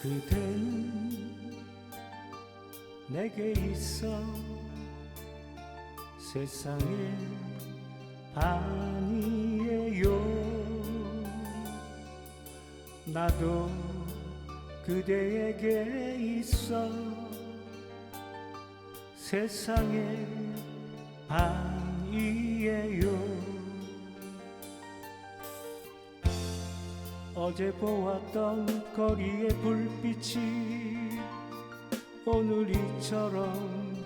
그대는 내게 있어 세상의 반이에요. 나도 그대에게 있어 세상의 반이에요 어제 보았던 거리의 불빛이 오늘 이처럼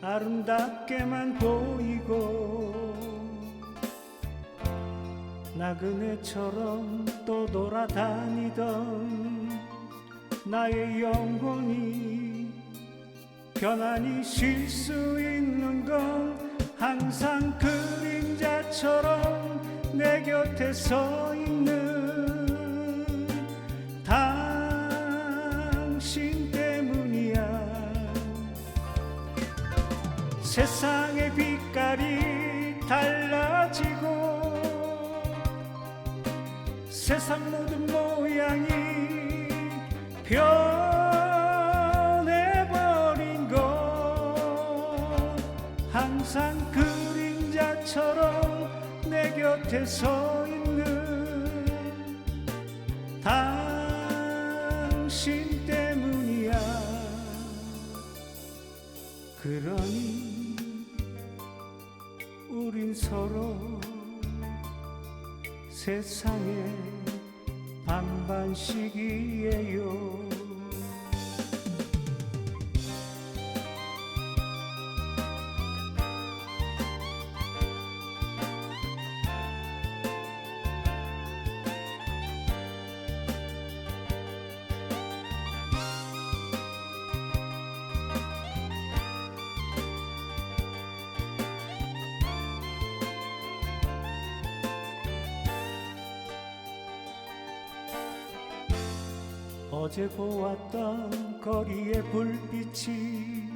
아름답게만 보이고 나그네처럼 또 돌아다니던 나의 영혼이 편안히 쉴 수 있는 건 항상 그림자처럼 내 곁에 서 있는 세상의 빛깔이 달라지고 세상 모든 모양이 변해버린 것. 항상 그림자처럼 내 곁에 서 있는 당신 때문이야. 그러니 우린 서로 세상의 반반씩이에요 어제 보았던 거리의 불빛이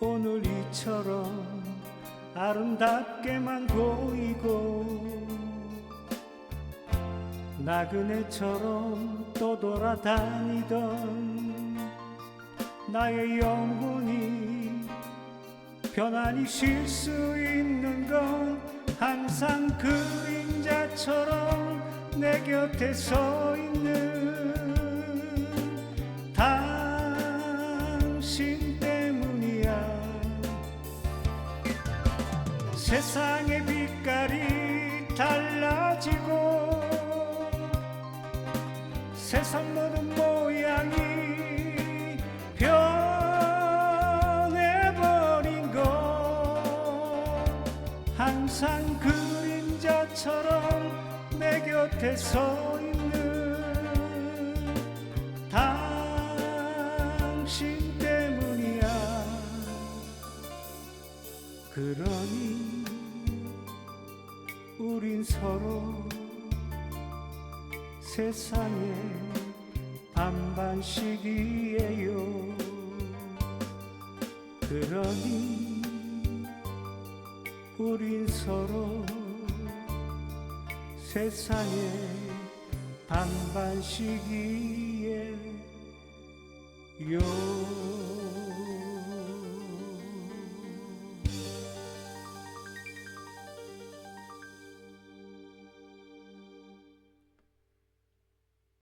오늘 이처럼 아름답게만 보이고 나그네처럼 또 돌아다니던 나의 영혼이 편안히 쉴 수 있는 건 항상 그림자처럼 내 곁에 서 있는 세상의 빛깔이 달라지고 세상 모든 모양이 변해버린 것. 항상 그림자처럼 내 곁에 서 있는 그러니 우린 서로 세상의 반반씩이에요. 그러니 우린 서로 세상의 반반씩이에요